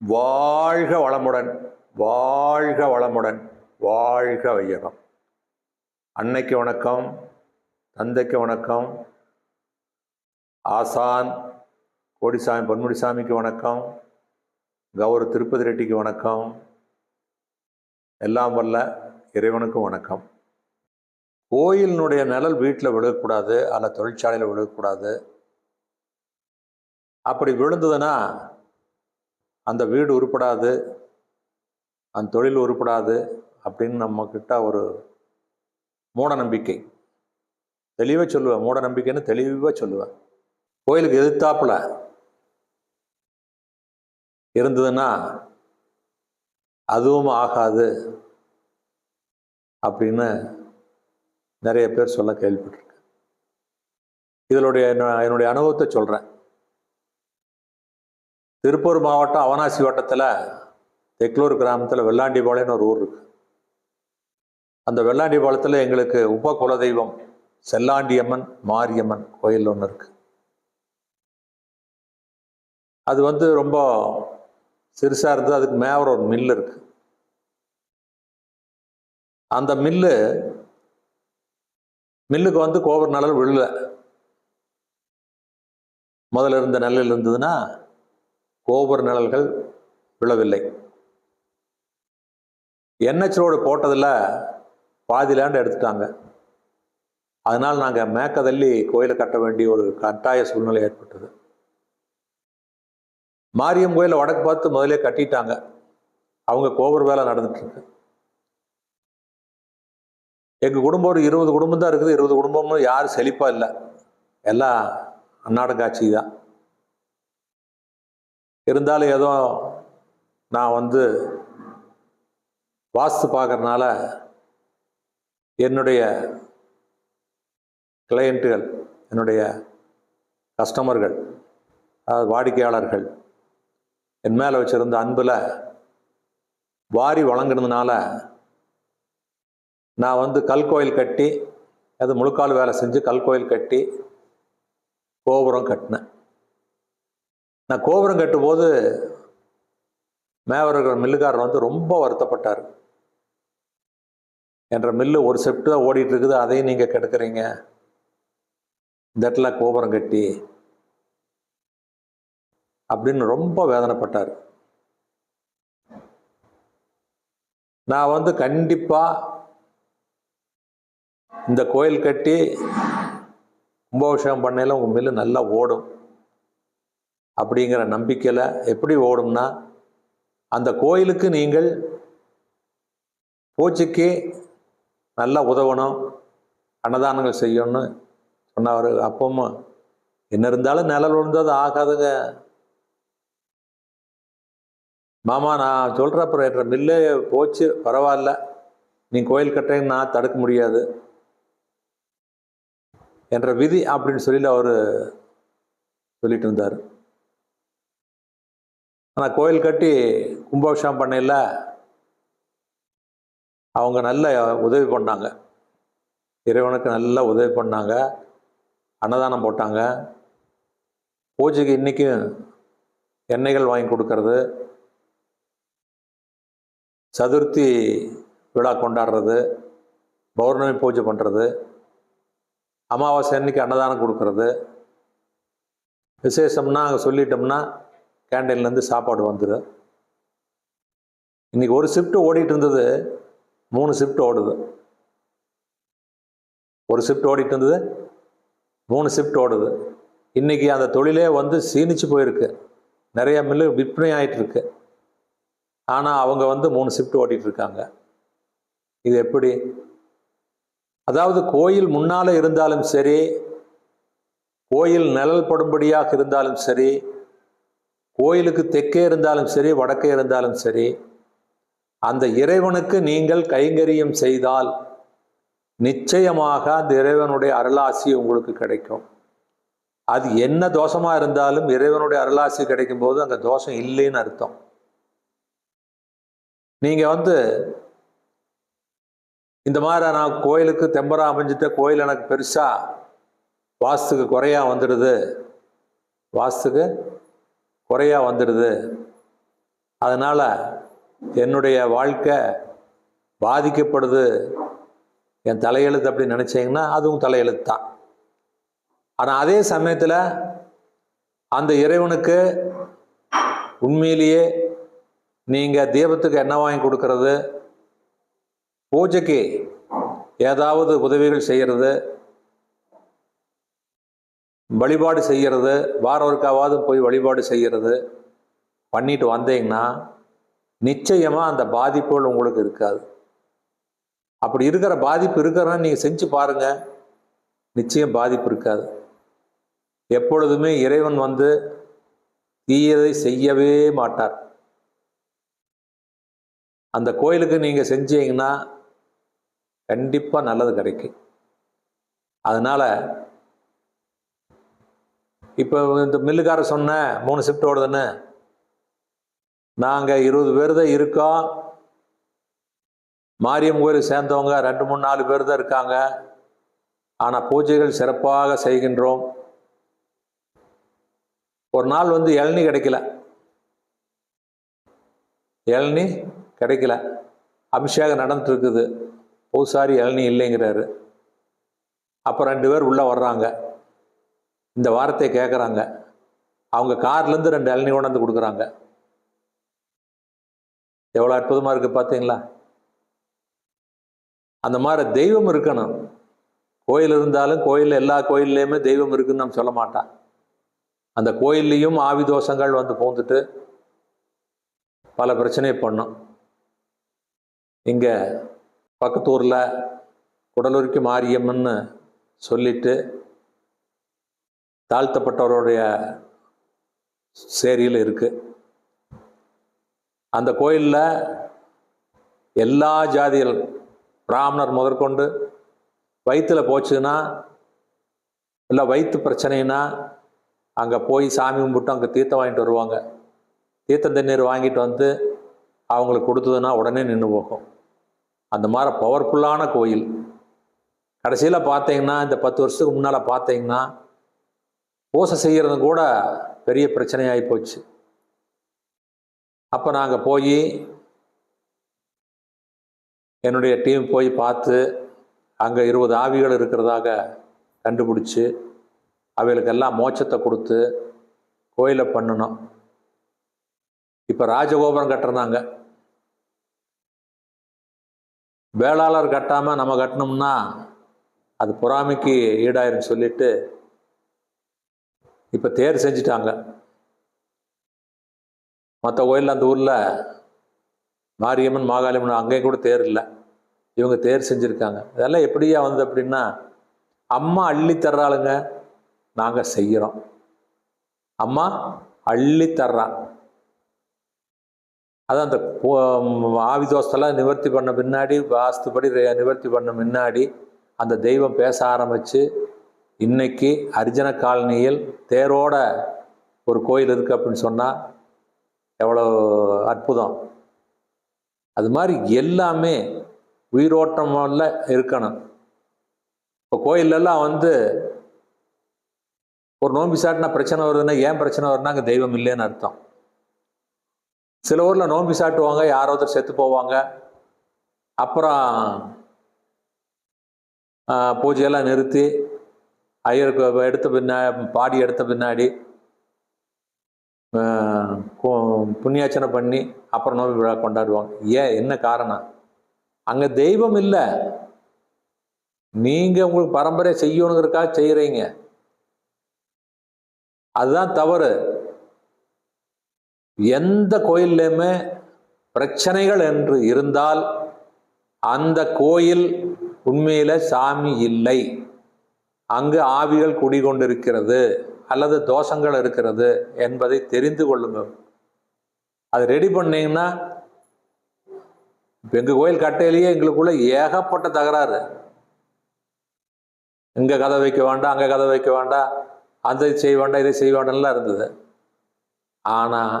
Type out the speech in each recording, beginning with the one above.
வாழ்க வளமுடன் வாழ்க வளமுடன் வாழ்க வையகம். அன்னைக்கு வணக்கம் தந்தைக்கு வணக்கம் ஆசான் கோடிசாமி பொன்முடிசாமிக்கு வணக்கம் கௌரவ திருப்பதி ரெட்டிக்கு வணக்கம் எல்லாம் வல்ல இறைவனுக்கும் வணக்கம். கோயிலினுடைய நிழல் வீட்டில் விழுகக்கூடாது அல்ல தொழிற்சாலையில் விழுகக்கூடாது அப்படி விழுந்ததுன்னா அந்த வீடு உருப்படாது அந்த தொழில் உருப்படாது அப்படின்னு நம்மக்கிட்ட ஒரு மூட நம்பிக்கை. தெளிவாக சொல்லுவேன் மூட நம்பிக்கைன்னு தெளிவாக சொல்லுவேன் கோயிலுக்கு எதிர்த்தாப்புல இருந்ததுன்னா அதுவும் ஆகாது அப்படின்னு நிறைய பேர் சொல்ல கேள்விப்பட்டிருக்கேன். இதனுடைய என்னுடைய அனுபவத்தை சொல்கிறேன் திருப்பூர் மாவட்டம் அவனாசி வட்டத்தில் தெக்லூர் கிராமத்தில் வெள்ளாண்டிபாளையம்னு ஒரு ஊர் இருக்கு. அந்த வெள்ளாண்டிபாளையத்தில் எங்களுக்கு உப குலதெய்வம் செல்லாண்டியம்மன் மாரியம்மன் கோயில் ஒன்று இருக்கு. அது வந்து ரொம்ப சிறுசாக இருந்தது அதுக்கு மேவர ஒரு மில்லு இருக்கு. அந்த மில்லு மில்லுக்கு வந்து கோபுர நிழல் விழல. முதல்ல இருந்த நெல்லில் இருந்ததுன்னா கோபுர நிழல்கள் விழவில்லை. என்ஹெச் ரோடு போட்டதில் பாதி லேண்டு எடுத்துட்டாங்க. அதனால் நாங்கள் மேக்கதள்ளி கோயிலை கட்ட வேண்டிய ஒரு கட்டாய சூழ்நிலை ஏற்பட்டது. மாரியம் கோயிலை வடக்கு பார்த்து முதலே கட்டிட்டாங்க. அவங்க கோபுர வேலை நடந்துட்டுருக்கு எங்கள் குடும்பம் ஒரு இருபது குடும்பம் தான் இருக்குது. இருபது குடும்பமும் யாரும் செழிப்பாக இல்லை. எல்லாம் அன்னாட காட்சி தான். இருந்தாலும் ஏதோ நான் வந்து வாஸ்து பார்க்கறனால என்னுடைய கிளையண்ட்டுகள் என்னுடைய கஸ்டமர்கள் அதாவது வாடிக்கையாளர்கள் என் மேலே வச்சுருந்த அன்பில் வாரி வழங்கினதுனால நான் வந்து கல்கோயில் கட்டி அது முழுக்கால் வேலை செஞ்சு கல்கோயில் கட்டி கோபுரம் கட்டினேன். நான் கோபுரம் கட்டும்போது மேவர் இருக்கிற மில்லுக்காரர் வந்து ரொம்ப வருத்தப்பட்டார். என்ற மில்லு ஒரு செப்ட் தான் ஓடிட்டு இருக்குது அதையும் நீங்கள் கெடுக்குறீங்க. இந்த இடத்துல கோபுரம் கட்டி அப்படின்னு ரொம்ப வேதனைப்பட்டார். நான் வந்து கண்டிப்பாக இந்த கோயில் கட்டி கும்பாபிஷேகம் பண்ணையில் உங்கள் மில்லு நல்லா ஓடும். அப்படிங்கிற நம்பிக்கையில் எப்படி ஓடும்னா அந்த கோயிலுக்கு நீங்கள் பூச்சிக்கு நல்லா உதவணும் அன்னதானங்கள் செய்யணும்னு சொன்னவர். அப்பவும் என்ன இருந்தாலும் நிழல் விழுந்தது ஆகாதுங்க. மாமா நான் சொல்கிற அப்புறம் என்ற மில்லு போச்சு பரவாயில்ல. நீ கோயில் கட்டுறீங்கன்னு நான் தடுக்க முடியாது. என்ற விதி அப்படின்னு சொல்லி அவர் சொல்லிட்டு இருந்தார். ஆனால் கோயில் கட்டி கும்பாபிஷேகம் பண்ணையில் அவங்க நல்ல உதவி பண்ணாங்க. இறைவனுக்கு நல்லா உதவி பண்ணாங்க. அன்னதானம் போட்டாங்க. பூஜைக்கு இன்றைக்கும் எண்ணெய்கள் வாங்கி கொடுக்கறது. சதுர்த்தி விழா கொண்டாடுறது. பௌர்ணமி பூஜை பண்ணுறது அமாவாசை அன்னைக்கு அன்னதானம் கொடுக்கறது. விசேஷம்னா அங்கே சொல்லிட்டோம்னா கேண்டீன்லேருந்து சாப்பாடு வந்துடும் இன்றைக்கி ஒரு ஷிஃப்ட் ஓடிட்டு இருந்தது. மூணு ஷிஃப்ட் ஓடுது. ஒரு ஷிஃப்ட் ஓடிட்டு இருந்தது. மூணு ஷிஃப்ட் ஓடுது. இன்றைக்கி அந்த தொழிலே வந்து சீனிச்சு போயிருக்கு. நிறைய மில்லு விற்பனை ஆகிட்டு இருக்கு ஆனால் அவங்க வந்து மூணு ஷிஃப்ட் ஓட்டிகிட்டு இருக்காங்க. இது எப்படி? அதாவது கோயில் முன்னால் இருந்தாலும் சரி கோயில் நிழல் படும்படியாக இருந்தாலும் சரி கோயிலுக்கு தெற்கே இருந்தாலும் சரி வடக்கே இருந்தாலும் சரி அந்த இறைவனுக்கு நீங்கள் கைங்கரியம் செய்தால் நிச்சயமாக அந்த இறைவனுடைய அருளாசி உங்களுக்கு கிடைக்கும். அது என்ன தோஷமா இருந்தாலும் இறைவனுடைய அருளாசி கிடைக்கும் போது அங்கே தோஷம் இல்லைன்னு அர்த்தம். நீங்க வந்து இந்த மாதிரி நான் கோயிலுக்கு தெம்பரா அமைஞ்சிட்ட கோயில் எனக்கு பெருசா வாஸ்துக்கு குறையா வந்துடுது. வாஸ்துக்கு குறையா வந்துடுது. அதனால் என்னுடைய வாழ்க்கை பாதிக்கப்படுது. என் தலையெழுத்து அப்படி நினச்சிங்கன்னா அதுவும் தலையெழுத்து தான் ஆனால் அதே சமயத்தில் அந்த இறைவனுக்கு உண்மையிலேயே நீங்கள் தெய்வத்துக்கு என்ன வாங்கி கொடுக்கறது பூஜைக்கு ஏதாவது உதவிகள் செய்கிறது வழிபாடு செய்கிறது வாரவருக்காவது போய் வழிபாடு செய்கிறது பண்ணிட்டு வந்தீங்கன்னா நிச்சயமாக அந்த பாதிப்புகள் உங்களுக்கு இருக்காது. அப்படி இருக்கிற பாதிப்பு இருக்கிறனா நீங்கள் செஞ்சு பாருங்கள் நிச்சயம் பாதிப்பு இருக்காது. எப்பொழுதுமே இறைவன் வந்து தீயதை செய்யவே மாட்டார். அந்த கோயிலுக்கு நீங்கள் செஞ்சீங்கன்னா கண்டிப்பாக நல்லது கிடைக்கும். அதனால் இப்போ இந்த மில்லுக்கார சொன்ன மூணு ஷிஃப்ட் ஓடுதுன்னு. நாங்கள் இருபது பேர் தான் இருக்கோம். மாரியம் கோயில் சேர்ந்தவங்க ரெண்டு மூணு நாலு பேர் தான் இருக்காங்க. ஆனால் பூஜைகள் சிறப்பாக செய்கின்றோம். ஒரு நாள் வந்து இளநி கிடைக்கல. இளநி கிடைக்கல. அபிஷேகம் நடந்துட்டு இருக்குது பூசாரி இளநி இல்லைங்கிறாரு. அப்போ ரெண்டு பேர் உள்ளே வர்றாங்க. இந்த வார்த்தையை கேட்குறாங்க அவங்க கார்லேருந்து ரெண்டு இளநி கொண்டாந்து கொடுக்குறாங்க. எவ்வளோ அற்புதமாக இருக்குது பார்த்தீங்களா அந்த மாதிரி தெய்வம் இருக்கணும். கோயில் இருந்தாலும் கோயில் எல்லா கோயில்லையுமே தெய்வம் இருக்குன்னு நம்ம சொல்ல மாட்டான் அந்த கோயில்லையும் ஆவி தோஷங்கள் வந்து பூந்துட்டு பல பிரச்சனையை பண்ணும். இங்கே பக்கத்தூரில் குடலுரிக்கு மாரியம்மன்னு சொல்லிட்டு தாழ்த்தப்பட்டவருடைய சேரியில் இருக்குது அந்த கோயிலில் எல்லா ஜாதிகள் பிராமணர் முதற்கொண்டு வயிற்றில் போச்சுன்னா இல்லை வயிற்று பிரச்சனைனா அங்கே போய் சாமி கும்பிட்டு அங்கே தீர்த்தம் வாங்கிட்டு வருவாங்க. தீர்த்தம் தண்ணீர் வாங்கிட்டு வந்து அவங்களுக்கு கொடுத்ததுன்னா உடனே நின்று போகும். அந்த மாதிரி பவர்ஃபுல்லான கோயில். கடைசியில் பார்த்தீங்கன்னா இந்த பத்து வருஷத்துக்கு முன்னால் பார்த்தீங்கன்னா ஓசை செய்கிறது கூட பெரிய பிரச்சனையாகி போச்சு. அப்போ நாங்கள் போய் என்னுடைய டீம் போய் பார்த்து அங்கே இருபது ஆவிகள் இருக்கிறதாக கண்டுபிடிச்சி அவைகளுக்கு எல்லாம் மோட்சத்தை கொடுத்து கோயிலை பண்ணணும். இப்போ ராஜகோபுரம் கட்டுறாங்க வேளாளர் கட்டாமல் நம்ம கட்டினோம்னா அது பொறாமைக்கு ஈடாயிருன்னு சொல்லிட்டு இப்போ தேர் செஞ்சிட்டாங்க. மற்ற கோயிலில் அந்த ஊரில் மாரியம்மன் மாகாளியம்மன் அங்கேயும் கூட தேர் இல்லை. இவங்க தேர் செஞ்சுருக்காங்க. இதெல்லாம் எப்படியா வந்து அப்படின்னா அம்மா அள்ளி தர்றாளுங்க நாங்கள் செய்கிறோம் அம்மா அள்ளி தர்றான் அதான் அந்த போ- ஆவி தோசத்தெல்லாம் நிவர்த்தி பண்ண பின்னாடி வாஸ்துபடி நிவர்த்தி பண்ண முன்னாடி அந்த தெய்வம் பேச ஆரம்பித்து இன்னைக்கு அர்ஜன காலனியில் தேரோட ஒரு கோயில் இருக்குது அப்படின்னு சொன்னால் எவ்வளோ அற்புதம். அது மாதிரி எல்லாமே உயிரோட்டமில் இருக்கணும். இப்போ கோயிலெல்லாம் வந்து ஒரு நோம்பி சாட்டினா பிரச்சனை வருதுன்னா ஏன் பிரச்சனை வருதுன்னா அங்கே தெய்வம் இல்லைன்னு அர்த்தம். சில ஊரில் நோம்பி சாட்டுவாங்க யாரோ ஒருத்தர் செத்து போவாங்க. அப்புறம் பூஜையெல்லாம் நிறுத்தி ஐயருக்கு எடுத்த பின்னா பாடி எடுத்த பின்னாடி புண்ணியாச்சனை பண்ணி அப்புறம் நோம்பு விழா கொண்டாடுவாங்க. ஏன்? என்ன காரணம்? அங்கே தெய்வம் இல்லை. நீங்கள் உங்களுக்கு பரம்பரை செய்யணுங்கிறதுக்காக செய்கிறீங்க அதுதான் தவறு. எந்த கோயில்லையுமே பிரச்சனைகள் என்று இருந்தால் அந்த கோயில் உண்மையில் சாமி இல்லை. அங்கு ஆவிகள் குடிகொண்டிருக்கிறது அல்லது தோஷங்கள் இருக்கிறது என்பதை தெரிந்து கொள்ளுங்கள். அது ரெடி பண்ணீங்கன்னா இப்போ எங்கள் கோயில் கட்டையிலேயே எங்களுக்குள்ள ஏகப்பட்ட தகராறு. இங்கே கதை வைக்க வேண்டாம் அங்கே கதை வைக்க வேண்டாம் அந்த செய்ய வேண்டாம் இதை செய்ய வேண்டாம்லாம் இருந்தது. ஆனால்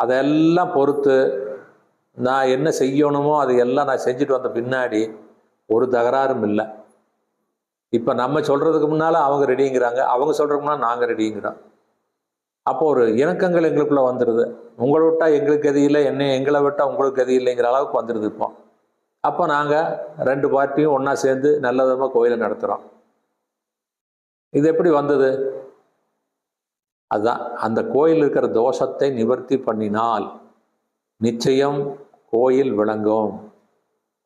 அதெல்லாம் பொறுத்து நான் என்ன செய்யணுமோ அதை எல்லாம் நான் செஞ்சுட்டு வந்த பின்னாடி ஒரு தகராறும் இல்லை. இப்போ நம்ம சொல்கிறதுக்கு முன்னால் அவங்க ரெடிங்கிறாங்க அவங்க சொல்கிறதுக்கு முன்னால் நாங்கள் ரெடிங்கிறோம் அப்போ ஒரு இணக்கங்கள் எங்களுக்குள்ளே வந்துடுது உங்களை விட்டால் எங்களுக்கு கதி இல்லை என்ன எங்களை விட்டால் உங்களுக்கு கதி இல்லைங்கிற அளவுக்கு வந்துடுது இப்போ. அப்போ நாங்கள் ரெண்டு பார்ட்டியும் ஒன்றா சேர்ந்து நல்ல விதமாக கோயிலை நடத்துகிறோம் இது எப்படி வந்தது? அதுதான் அந்த கோயில் இருக்கிற தோஷத்தை நிவர்த்தி பண்ணினால் நிச்சயம் கோயில் விளங்கும்.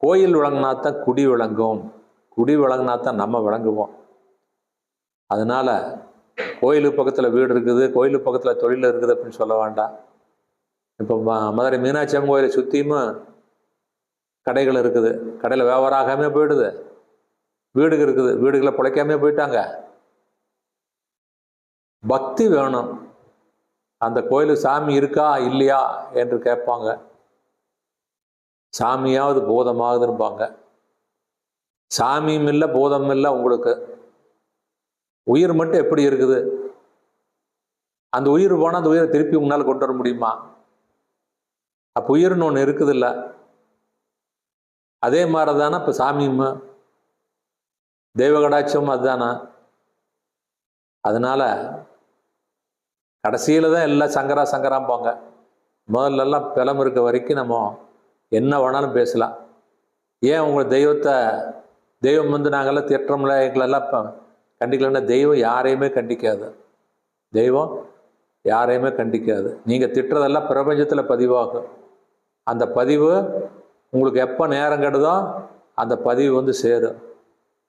கோயில் விளங்கினா தான் குடி விளங்கும். குடி விளங்கினா தான் நம்ம விளங்குவோம் அதனால் கோயிலுக்கு பக்கத்தில் வீடு இருக்குது கோயிலுக்கு பக்கத்தில் தொழில் இருக்குது அப்படின்னு சொல்ல வேண்டாம். இப்போ ம- மதுரை மீனாட்சி அம்மன் கோயிலை சுற்றியும் கடைகள் இருக்குது. கடையில் வியாபாரம் ஆகாமே போயிடுது. வீடுகள் இருக்குது. வீடுகளை பிழைக்காமே போயிட்டாங்க. பக்தி வேணும். அந்த கோயிலுக்கு சாமி இருக்கா இல்லையா என்று கேட்பாங்க. சாமியாவது போதமாகுதுன்னுபாங்க சாமியும் இல்லை போதம் இல்லை உங்களுக்கு. உயிர் மட்டும் எப்படி இருக்குது? அந்த உயிர் போனால் அந்த உயிரை திருப்பி உங்களால் கொண்டு வர முடியுமா? அப்போ உயிர்னு ஒன்று இருக்குதுல்ல. அதே மாதிரி தானே இப்போ சாமியும் தெய்வகடாட்சம் அதுதானே? அதனால கடைசியில் தான் எல்லாம் சங்கரா சங்கராம்பாங்க. முதல்ல எல்லாம் பிளம் இருக்க வரைக்கும் நம்ம என்ன வேணாலும் பேசலாம். ஏன் உங்களை தெய்வத்தை தெய்வம் வந்து நாங்கள்லாம் திட்டமில்ல எங்களெல்லாம் இப்போ கண்டிக்கலன்னா தெய்வம் யாரையுமே கண்டிக்காது. தெய்வம் யாரையுமே கண்டிக்காது. நீங்கள் திட்டுறதெல்லாம் பிரபஞ்சத்தில் பதிவாகும். அந்த பதிவு உங்களுக்கு எப்போ நேரம் கெடுதோ அந்த பதிவு வந்து சேரும்.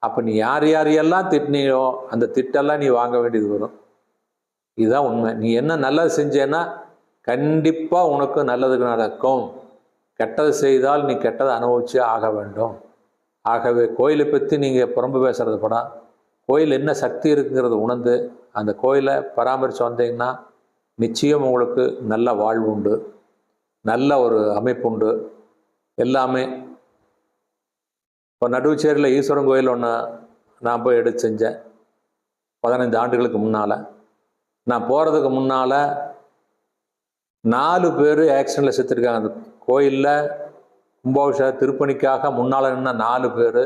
அப்போ நீ யார் யாரையெல்லாம் திட்டினியோ அந்த திட்டெல்லாம் நீ வாங்க வேண்டியது வரும். இதுதான் உண்மை. நீ என்ன நல்லது செஞ்சேன்னா கண்டிப்பாக உனக்கு நல்லது நடக்கும். கெட்டது செய்தால் நீ கெட்டதை அனுபவிச்சே ஆக வேண்டும். ஆகவே கோயிலை பற்றி நீங்கள் புறம்பு பேசுகிறது படம் கோயில் என்ன சக்தி இருக்குங்கிறத உணர்ந்து அந்த கோயிலை பராமரித்து வந்தீங்கன்னா நிச்சயம் உங்களுக்கு நல்ல வாழ்வு உண்டு. நல்ல ஒரு அமைப்பு உண்டு. எல்லாமே இப்போ நடுவுச்சேரியில் ஈஸ்வரன் கோயில் ஒன்று நான் போய் எடுத்து செஞ்சேன். பதினைந்து ஆண்டுகளுக்கு முன்னால். நான் போகிறதுக்கு முன்னால் நாலு பேர் ஆக்சிடெண்ட்டில் செத்துருக்காங்க. அந்த கோயிலில் கும்பாபிஷேக திருப்பணிக்காக முன்னால் நின்ன நாலு பேர்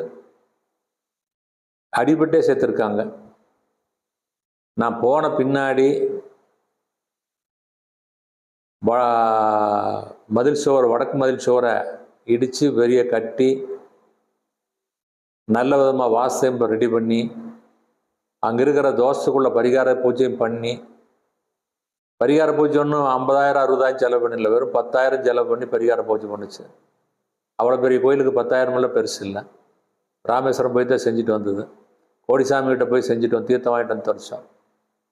அடிபட்டே சேர்த்துருக்காங்க. நான் போன பின்னாடி மதில் சுவர் வடக்கு மதில் சுவரை இடித்து பெரிய கட்டி நல்ல விதமாக வாசம் ரெடி பண்ணி அங்கே இருக்கிற தோசைக்குள்ள பரிகார பூஜையும் பண்ணி பரிகார பூஜை ஒன்றும் ஐம்பதாயிரம் அறுபதாயிரம் செலவு பண்ணல வெறும் பத்தாயிரம் செலவு பண்ணி பரிகார பூஜை பண்ணுச்சு. அவ்வளோ பெரிய கோயிலுக்கு பத்தாயிரம் எல்லாம் பெருசு இல்லை. ராமேஸ்வரம் போய் தான் செஞ்சுட்டு வந்தது. கோடிசாமி கிட்ட போய் செஞ்சுட்டு வந்து தீர்த்தம் வாங்கிட்டு வந்து தொடச்சோம்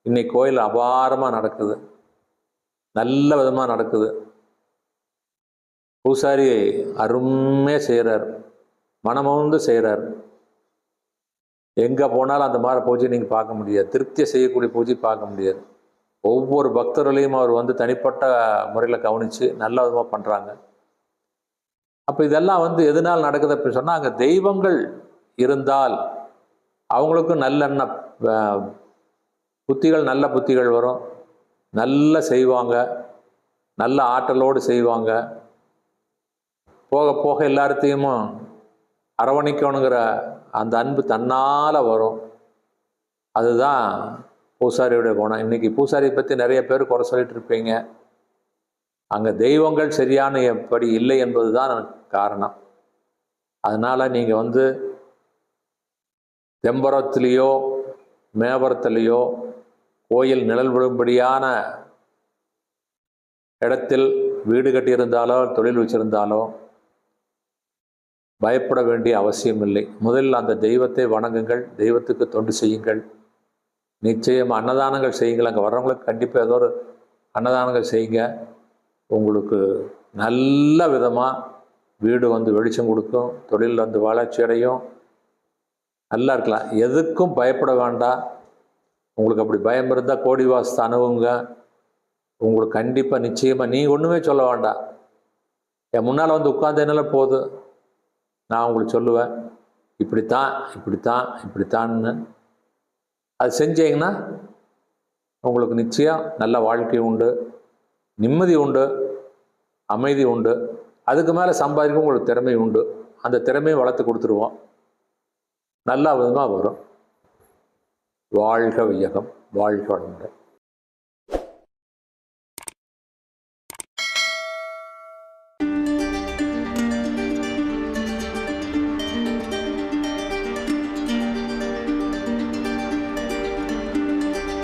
இன்னைக்கு கோயில் அபாரமாக நடக்குது. நல்ல விதமாக நடக்குது. பூசாரி அருமையாக செய்கிறார் மனமோந்து செய்கிறார் எங்கே போனாலும் அந்த மாதிரி பூஜை நீங்கள் பார்க்க முடியாது. திருப்தியை செய்யக்கூடிய பூஜை பார்க்க முடியாது. ஒவ்வொரு பக்தர்களையும் அவர் வந்து தனிப்பட்ட முறையில் கவனித்து நல்ல விதமாக பண்ணுறாங்க அப்போ இதெல்லாம் வந்து எதனால் நடக்குது அப்படின்னு சொன்னால் அங்கே தெய்வங்கள் இருந்தால் அவங்களுக்கும் நல்லெண்ண புத்திகள் நல்ல புத்திகள் வரும். நல்ல செய்வாங்க. நல்ல ஆற்றலோடு செய்வாங்க. போக போக எல்லாத்தையும் அரவணைக்கணுங்கிற அந்த அன்பு தன்னால் வரும். அதுதான் பூசாரியுடைய குணம். இன்னைக்கு பூசாரியை பற்றி நிறைய பேர் குறை சொல்லிட்டு இருப்பீங்க. அங்கே தெய்வங்கள் சரியான எப்படி இல்லை என்பது தான் காரணம். அதனால் நீங்கள் வந்து தெம்பரத்துலேயோ மேபரத்துலேயோ கோயில் நிழல் விழும்படியான இடத்தில் வீடு கட்டியிருந்தாலோ தொழில் வச்சிருந்தாலோ பயப்பட வேண்டிய அவசியம் இல்லை. முதலில் அந்த தெய்வத்தை வணங்குங்கள் தெய்வத்துக்கு தொண்டு செய்யுங்கள். நிச்சயம் அன்னதானங்கள் செய்யுங்கள். அங்கே வர்றவங்களுக்கு கண்டிப்பாக ஏதோ ஒரு அன்னதானங்கள் செய்யுங்க. உங்களுக்கு நல்ல விதமாக வீடு வந்து வெளிச்சம் கொடுக்கும் தொழில் வந்து வளர்ச்சி அடையும். நல்லா இருக்கலாம். எதுக்கும் பயப்பட வேண்டாம். உங்களுக்கு அப்படி பயம் இருந்தால் கோடி வாசத்தை அணுகுங்க. உங்களுக்கு கண்டிப்பாக நிச்சயமாக நீ ஒன்றுமே சொல்ல வேண்டாம். என் முன்னால் வந்து உட்கார்ந்ததுனால போதும். நான் உங்களுக்கு சொல்லுவேன். இப்படித்தான் இப்படித்தான் இப்படித்தான்னு. அது செஞ்சீங்கன்னா உங்களுக்கு நிச்சயம் நல்ல வாழ்க்கை உண்டு. நிம்மதி உண்டு அமைதி உண்டு. அதுக்கு மேலே சம்பாதிக்க உங்களுக்கு திறமை உண்டு. அந்த திறமையை வளர்த்து கொடுத்துருவோம். நல்லா விதமாக வரும். வாழ்க வையகம் வாழ்க வளமுடன்.